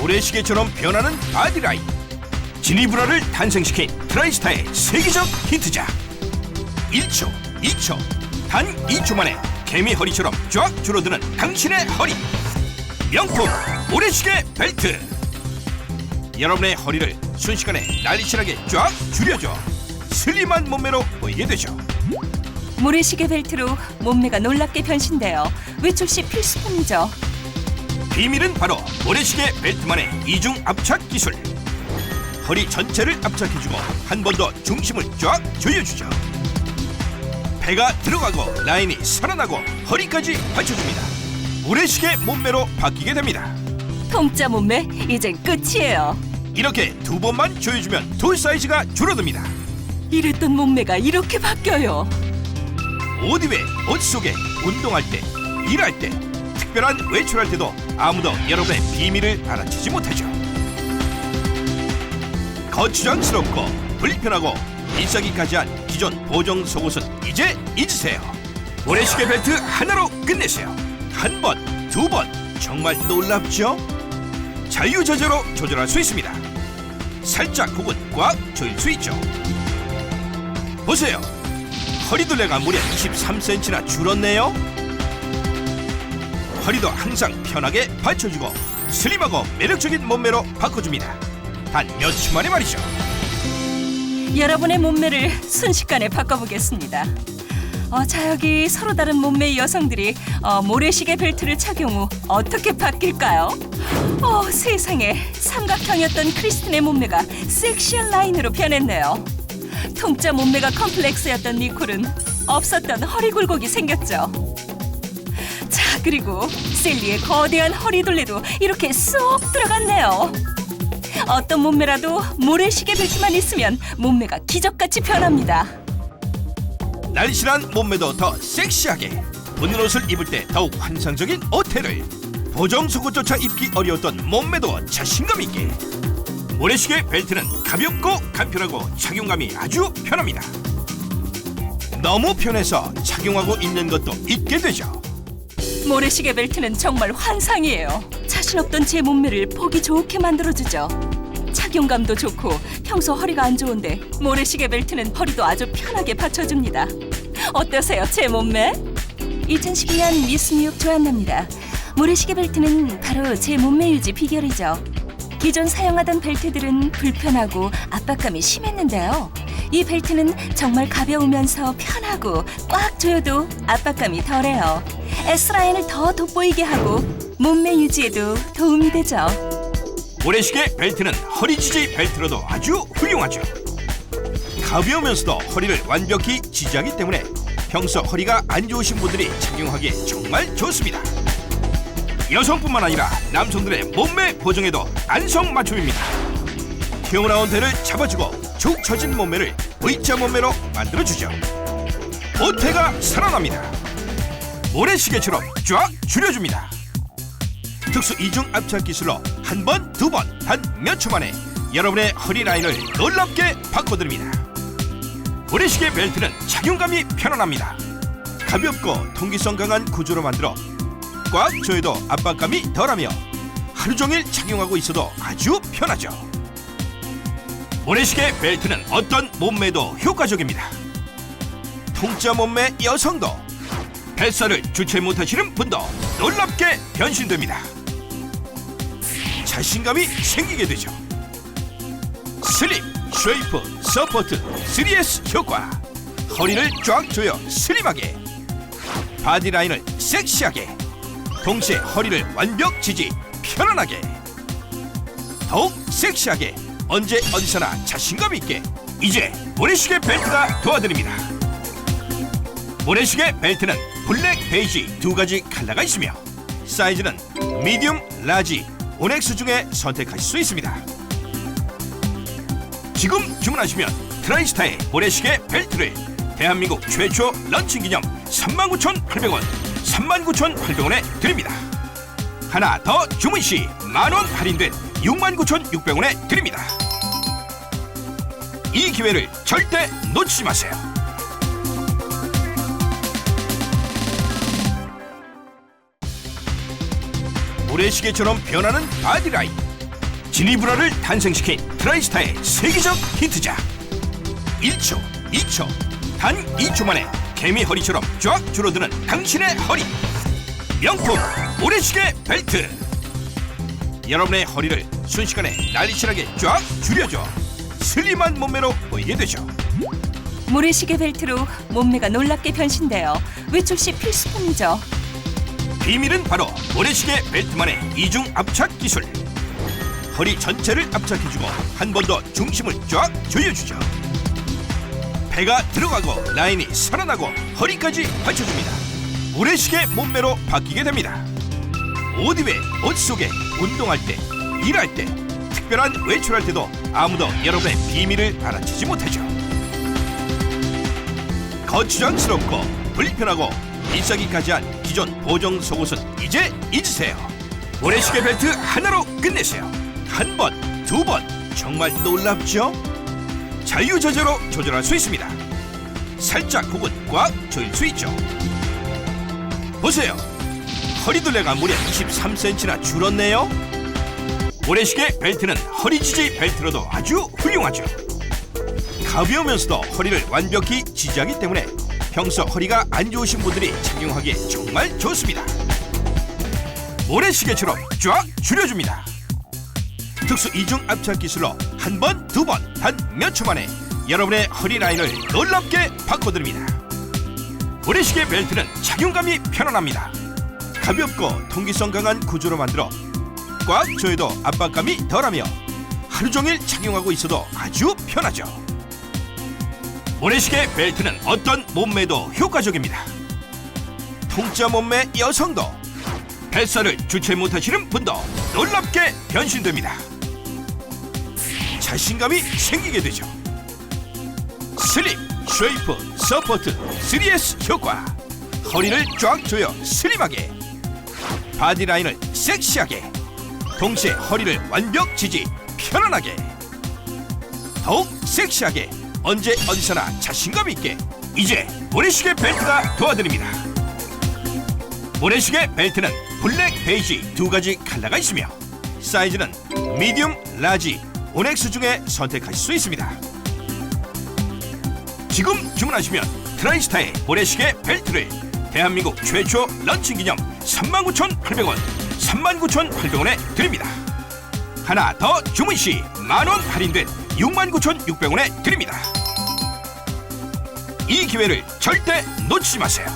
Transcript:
모래시계처럼 변하는 바디라인. 지니브라를 탄생시킨 트라이스타의 세계적 히트작. 1초, 2초, 단 2초 만에 개미 허리처럼 쫙 줄어드는 당신의 허리. 명품 모래시계 벨트. 여러분의 허리를 순식간에 날씬하게 쫙 줄여줘. 슬림한 몸매로 보이게 되죠. 모래시계 벨트로 몸매가 놀랍게 변신되어 외출 시 필수품이죠. 비밀은 바로 모래시계 벨트만의 이중 압착 기술. 허리 전체를 압착해주고 한 번 더 중심을 쫙 조여주죠. 배가 들어가고 라인이 살아나고 허리까지 받쳐줍니다. 모래시계 몸매로 바뀌게 됩니다. 통짜 몸매 이젠 끝이에요. 이렇게 두 번만 조여주면 돌 사이즈가 줄어듭니다. 이랬던 몸매가 이렇게 바뀌어요. 옷 위에, 옷 속에, 운동할 때, 일할 때, 특별한 외출할 때도 아무도 여러분의 비밀을 알아채지 못하죠. 거추장스럽고 불편하고 비싸기까지 한 기존 보정 속옷은 이제 잊으세요. 모래시계 벨트 하나로 끝내세요. 한 번, 두 번, 정말 놀랍죠? 자유자재로 조절할 수 있습니다. 살짝 혹은 꽉 조일 수 있죠. 보세요. 허리둘레가 무려 23cm나 줄었네요. 허리도 항상 편하게 받쳐주고 슬림하고 매력적인 몸매로 바꿔줍니다. 단몇초 만에 말이죠. 여러분의 몸매를 순식간에 바꿔보겠습니다. 어, 자 여기 서로 다른 몸매의 여성들이 어, 모래시계 벨트를 착용 후 어떻게 바뀔까요? 어, 세상에 삼각형이었던 크리스틴의 몸매가 섹시한 라인으로 변했네요. 통짜 몸매가 컴플렉스였던 니콜은 없었던 허리 굴곡이 생겼죠. 자 그리고 셀리의 거대한 허리둘레도 이렇게 쏙 들어갔네요. 어떤 몸매라도 모래시계 벨트만 있으면 몸매가 기적같이 변합니다. 날씬한 몸매도 더 섹시하게 본인 옷을 입을 때 더욱 환상적인 오태를 보정 속옷조차 입기 어려웠던 몸매도 자신감 있게 모래시계 벨트는 가볍고 간편하고 착용감이 아주 편합니다. 너무 편해서 착용하고 있는 것도 있게 되죠. 모래시계 벨트는 정말 환상이에요. 자신 없던 제 몸매를 보기 좋게 만들어주죠. 착용감도 좋고 평소 허리가 안 좋은데 모래시계 벨트는 허리도 아주 편하게 받쳐줍니다. 어떠세요, 제 몸매? 2012년 미스 뉴욕 조안나입니다. 모래시계 벨트는 바로 제 몸매 유지 비결이죠. 기존 사용하던 벨트들은 불편하고 압박감이 심했는데요. 이 벨트는 정말 가벼우면서 편하고 꽉 조여도 압박감이 덜해요. S라인을 더 돋보이게 하고 몸매 유지에도 도움이 되죠. 모래시계 벨트는 허리 지지 벨트로도 아주 훌륭하죠. 가벼우면서도 허리를 완벽히 지지하기 때문에 평소 허리가 안 좋으신 분들이 착용하기에 정말 좋습니다. 여성뿐만 아니라 남성들의 몸매 보정에도 안성맞춤입니다. 튀어나온 대를 잡아주고 축 처진 몸매를 V자 몸매로 만들어주죠. 오태가 살아납니다. 모래시계처럼 쫙 줄여줍니다. 특수 이중 압착 기술로 한 번, 두 번, 단 몇 초 만에 여러분의 허리 라인을 놀랍게 바꿔드립니다. 모래시계 벨트는 착용감이 편안합니다. 가볍고 통기성 강한 구조로 만들어 꽉 조여도 압박감이 덜하며 하루 종일 착용하고 있어도 아주 편하죠. 모래시계 벨트는 어떤 몸매도 효과적입니다. 통짜 몸매 여성도 뱃살을 주체 못하시는 분도 놀랍게 변신됩니다. 자신감이 생기게 되죠. 슬립, 쉐이프, 서포트, 3S 효과. 허리를 쫙 조여 슬림하게. 바디라인을 섹시하게. 동시에 허리를 완벽 지지, 편안하게. 더욱 섹시하게. 언제 어디서나 자신감 있게. 이제 모래시계 벨트가 도와드립니다. 모래시계 벨트는 블랙, 베이지 두 가지 컬러가 있으며 사이즈는 미디움, 라지, 온엑스 중에 선택하실 수 있습니다. 지금 주문하시면 트라이스타의 모래시계 벨트를 대한민국 최초 런칭 기념 39,800원, 39,800원에 드립니다. 하나 더 주문 시 만 원 할인된 69,600원에 드립니다. 이 기회를 절대 놓치지 마세요. 모래시계처럼 변하는 바디라인. 지니브라를 탄생시킨 트라이스타의 세계적 히트작. 1초, 2초, 단 2초 만에 개미 허리처럼 쫙 줄어드는 당신의 허리. 명품 모래시계 벨트. 여러분의 허리를 순식간에 날씬하게 쫙 줄여줘. 슬림한 몸매로 보이게 되죠. 모래시계 벨트로 몸매가 놀랍게 변신되어 외출 시 필수품이죠. 비밀은 바로 모래시계 벨트만의 이중 압착 기술. 허리 전체를 압착해주고 한 번 더 중심을 쫙 조여주죠. 배가 들어가고 라인이 살아나고 허리까지 받쳐줍니다. 모래시계 몸매로 바뀌게 됩니다. 옷 위에 옷 속에 운동할 때, 일할 때, 특별한 외출할 때도 아무도 여러분의 비밀을 알아채지 못하죠. 거추장스럽고 불편하고 비싸기까지 한 기존 보정 속옷은 이제 잊으세요. 모래시계 벨트 하나로 끝내세요. 한 번, 두 번, 정말 놀랍죠? 자유자재로 조절할 수 있습니다. 살짝 혹은 꽉 조일 수 있죠. 보세요. 허리둘레가 무려 23cm나 줄었네요. 모래시계 벨트는 허리 지지 벨트로도 아주 훌륭하죠. 가벼우면서도 허리를 완벽히 지지하기 때문에 평소 허리가 안 좋으신 분들이 착용하기에 정말 좋습니다. 모래시계처럼 쫙 줄여줍니다. 특수 이중 압착 기술로 한 번, 두 번, 단 몇 초 만에 여러분의 허리 라인을 놀랍게 바꿔드립니다. 모래시계 벨트는 착용감이 편안합니다. 가볍고 통기성 강한 구조로 만들어 꽉 조여도 압박감이 덜하며 하루 종일 착용하고 있어도 아주 편하죠. 모래시계 벨트는 어떤 몸매도 효과적입니다. 통짜 몸매 여성도 뱃살을 주체 못하시는 분도 놀랍게 변신됩니다. 자신감이 생기게 되죠. 슬립, 쉐이프, 서포트, 3S 효과 허리를 쫙 조여 슬림하게 바디라인을 섹시하게 동시에 허리를 완벽 지지 편안하게 더욱 섹시하게 언제 어디서나 자신감 있게 이제 모래시계 벨트가 도와드립니다. 모래시계 벨트는 블랙, 베이지 두 가지 컬러가 있으며 사이즈는 미디움, 라지, 온엑스 중에 선택하실 수 있습니다. 지금 주문하시면 트라이스타의 모래시계 벨트를 대한민국 최초 런칭 기념 39,800원, 39,800원에 드립니다. 하나 더 주문 시 만 원 할인된 69,600원에 드립니다. 이 기회를 절대 놓치지 마세요.